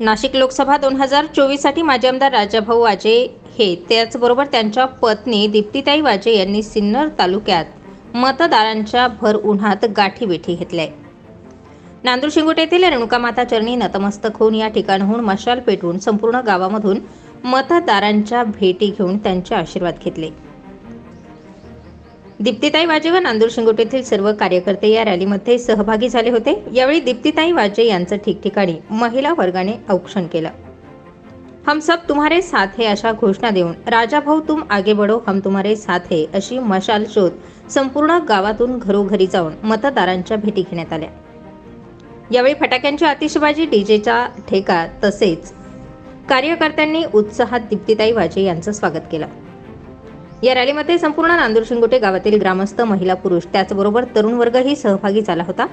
नाशिक लोकसभा दोन हजार चोवीससाठी माजी आमदार राजाभाऊ वाजे हे त्याचबरोबर त्यांच्या पत्नी दीप्तीताई वाजे यांनी सिन्नर तालुक्यात मतदारांच्या भर उन्हात गाठीबेठी घेतल्या नांदूर शिंगोट येथील रेणुका माता चरणी नतमस्तक होऊन या ठिकाणाहून मशाल पेटवून संपूर्ण गावामधून मतदारांच्या भेटी घेऊन त्यांचे आशीर्वाद घेतले. दीप्तीताई वाजे व नांदूर शिंगोट येथील सर्व कार्यकर्ते या रॅलीमध्ये सहभागी झाले होते. यावेळी दीप्तीताई वाजे यांचं ठिकठिकाणी महिला वर्गाने औक्षण केलं. हम सब तुम्हारे साथ है अशा घोषणा देऊन राजा भाऊ तुम आगे बढो हम तुम्हारे साथ है अशी मशाल शोध संपूर्ण गावातून घरोघरी जाऊन मतदारांच्या भेटी घेण्यात आल्या. यावेळी फटाक्यांची आतिषबाजी डीजेचा ठेका तसेच कार्यकर्त्यांनी उत्साहात दीप्तीताई वाजे यांचं स्वागत केलं. या रॅलीमध्ये संपूर्ण नांदूर शिंगोटे गावातील ग्रामस्थ महिला पुरुष त्याचबरोबर तरुण वर्गही सहभागी झाला होता.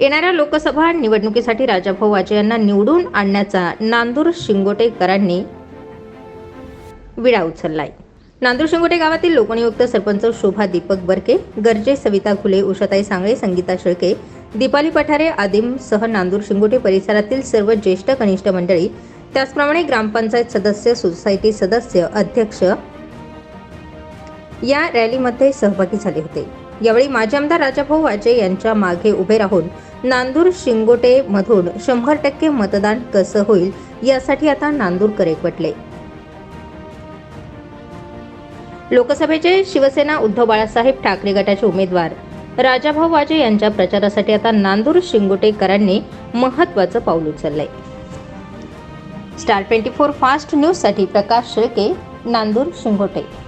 येणाऱ्या लोकसभा निवडणुकीसाठी राजाभाऊ वाजे यांना निवडून आणण्याचा नांदूर शिंगोटेकरांनी विडा उचललाय. नांदूर शिंगोटे गावातील लोकनियुक्त सरपंच शोभा दीपक बरके गरजे सविता खुले उषाताई सांगळे संगीता शेळके दीपाली पठारे आदिम सह नांदूर शिंगोटे परिसरातील सर्व ज्येष्ठ कनिष्ठ मंडळी त्याचप्रमाणे ग्रामपंचायत सदस्य सोसायटी सदस्य अध्यक्ष या रॅलीमध्ये सहभागी झाले होते. यावेळी माजी आमदार राजाभाऊ वाजे यांच्या मागे उभे राहून नांदूर शिंगोटे मधून शंभर टक्के मतदान कसं होईल यासाठी आता नांदूरकर एकवटले. लोकसभेचे शिवसेना उद्धव बाळासाहेब ठाकरे गटाचे उमेदवार राजाभाऊ वाजे यांच्या प्रचारासाठी आता नांदूर शिंगोटेकरांनी महत्वाचं पाऊल उचललंय. स्टार ट्वेंटी फोर फास्ट न्यूजसाठी प्रकाश शेळके नांदूर शिंगोटे.